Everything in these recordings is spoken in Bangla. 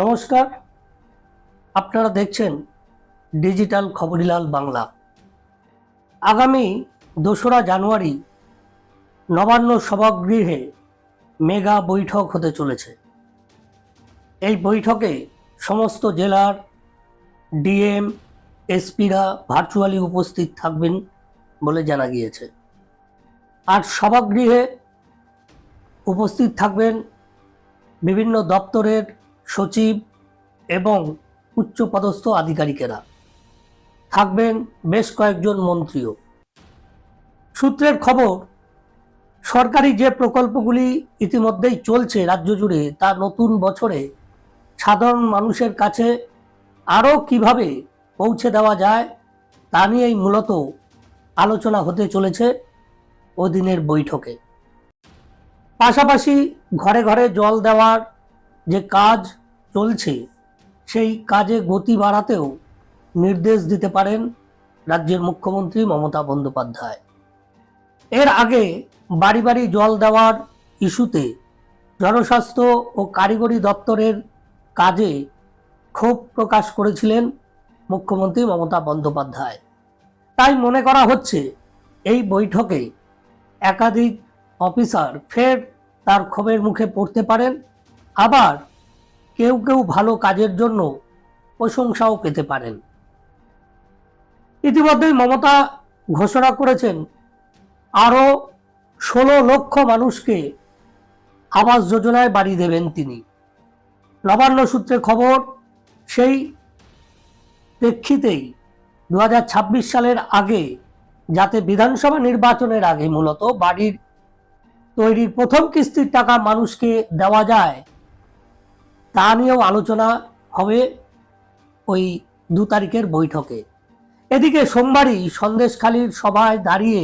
নমস্কার, আপনারা দেখছেন ডিজিটাল খবরিলাল বাংলা। আগামী দোসরা জানুয়ারি নবান্ন সভাগৃহে মেগা বৈঠক হতে চলেছে। এই বৈঠকে সমস্ত জেলার ডিএম, এসপিরা ভার্চুয়ালি উপস্থিত থাকবেন বলে জানা গিয়েছে। আর সভাগৃহে উপস্থিত থাকবেন বিভিন্ন দপ্তরের সচিব এবং উচ্চপদস্থ আধিকারিকেরা। থাকবেন বেশ কয়েকজন মন্ত্রীও। সূত্রের খবর, সরকারি যে প্রকল্পগুলি ইতিমধ্যেই চলছে রাজ্য জুড়ে, তা নতুন বছরে সাধারণ মানুষের কাছে আরও কীভাবে পৌঁছে দেওয়া যায়, তা নিয়েই মূলত আলোচনা হতে চলেছে ওদিনের বৈঠকে। পাশাপাশি ঘরে ঘরে জল দেওয়ার যে কাজ চলছে, সেই কাজে গতি বাড়াতেও নির্দেশ দিতে পারেন রাজ্যের মুখ্যমন্ত্রী মমতা বন্দ্যোপাধ্যায়। এর আগে বাড়ি বাড়ি জল দেওয়ার ইস্যুতে জনস্বাস্থ্য ও কারিগরি দপ্তরের কাজে ক্ষোভ প্রকাশ করেছিলেন মুখ্যমন্ত্রী মমতা বন্দ্যোপাধ্যায়। তাই মনে করা হচ্ছে, এই বৈঠকে একাধিক অফিসার ফের তার ক্ষোভের মুখে পড়তে পারেন আবার কেউ কেউ ভালো কাজের জন্য প্রশংসাও পেতে পারেন। ইতিমধ্যেই মমতা ঘোষণা করেছেন আরও ষোলো লক্ষ মানুষকে আবাস যোজনায় বাড়ি দেবেন তিনি। নবান্ন সূত্রে খবর, সেই প্রেক্ষিতেই দু হাজার ছাব্বিশ সালের আগে, যাতে বিধানসভা নির্বাচনের আগে মূলত বাড়ির তৈরির প্রথম কিস্তির টাকা মানুষকে দেওয়া যায় তা নিয়েও আলোচনা হবে ওই দু তারিখের বৈঠকে। এদিকে সোমবারই সন্দেশখালীর সভায় দাঁড়িয়ে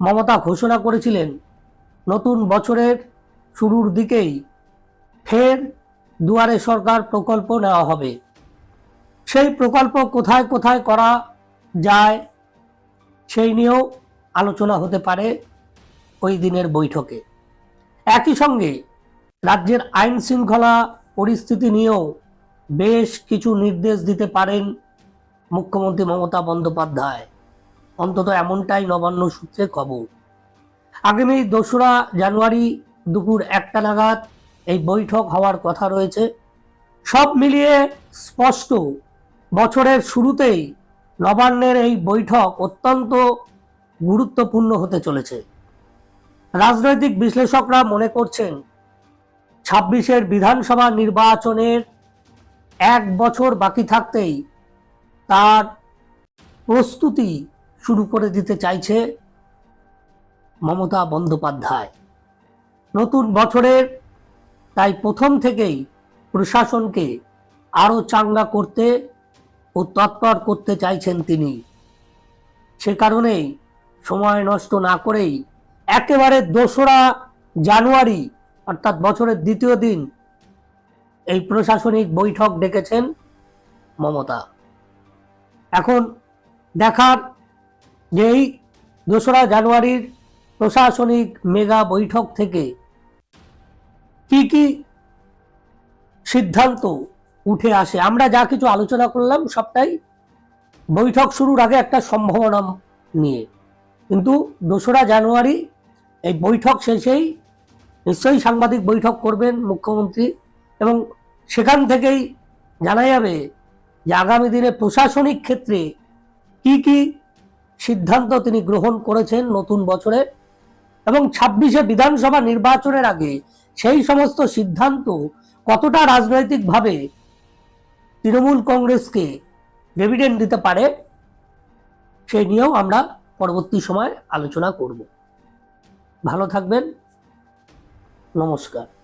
মমতা ঘোষণা করেছিলেন, নতুন বছরের শুরুর দিকেই ফের দুয়ারে সরকার প্রকল্প নেওয়া হবে। সেই প্রকল্প কোথায় কোথায় করা যায় সেই নিয়েও আলোচনা হতে পারে ওই দিনের বৈঠকে। একই সঙ্গে রাজ্যের আইন শৃঙ্খলা পরিস্থিতি নিয়েও বেশ কিছু নির্দেশ দিতে পারেন মুখ্যমন্ত্রী মমতা বন্দ্যোপাধ্যায়। অন্তত এমনটাই নবান্ন সূত্রে খবর। আগামী দোসরা জানুয়ারি দুপুর একটা নাগাদ এই বৈঠক হওয়ার কথা রয়েছে। সব মিলিয়ে স্পষ্ট, বছরের শুরুতেই নবান্নের এই বৈঠক অত্যন্ত গুরুত্বপূর্ণ হতে চলেছে। রাজনৈতিক বিশ্লেষকরা মনে করছেন ছাব্বিশের বিধানসভা নির্বাচনের এক বছর বাকি থাকতেই তার প্রস্তুতি শুরু করে দিতে চাইছে মমতা বন্দ্যোপাধ্যায়। নতুন বছরের তাই প্রথম থেকেই প্রশাসনকে আরও চাঙ্গা করতে ও তৎপর করতে চাইছেন তিনি। সে কারণেই সময় নষ্ট না করেই একেবারে দোসরা জানুয়ারি অর্থাৎ বছরের দ্বিতীয় দিন এই প্রশাসনিক বৈঠক ডেকেছেন মমতা। এখন দেখার যে এই দোসরা জানুয়ারির প্রশাসনিক মেগা বৈঠক থেকে কি কি সিদ্ধান্ত উঠে আসে, আমরা যা কিছু আলোচনা করলাম সবটাই বৈঠক শুরুর আগে একটা সম্ভাবনা নিয়ে। কিন্তু দোসরা জানুয়ারি এই বৈঠক শেষেই নিশ্চয়ই সাংবাদিক বৈঠক করবেন মুখ্যমন্ত্রী এবং সেখান থেকেই জানা যাবে যে আগামী দিনে প্রশাসনিক ক্ষেত্রে কি কি সিদ্ধান্ত তিনি গ্রহণ করেছেন নতুন বছরে এবং ছাব্বিশে বিধানসভা নির্বাচনের আগে সেই সমস্ত সিদ্ধান্ত কতটা রাজনৈতিকভাবে তৃণমূল কংগ্রেসকে ডেভিডেন্ট দিতে পারে, সেই নিয়েও আমরা পরবর্তী সময় আলোচনা করব। ভালো থাকবেন। নমস্কার।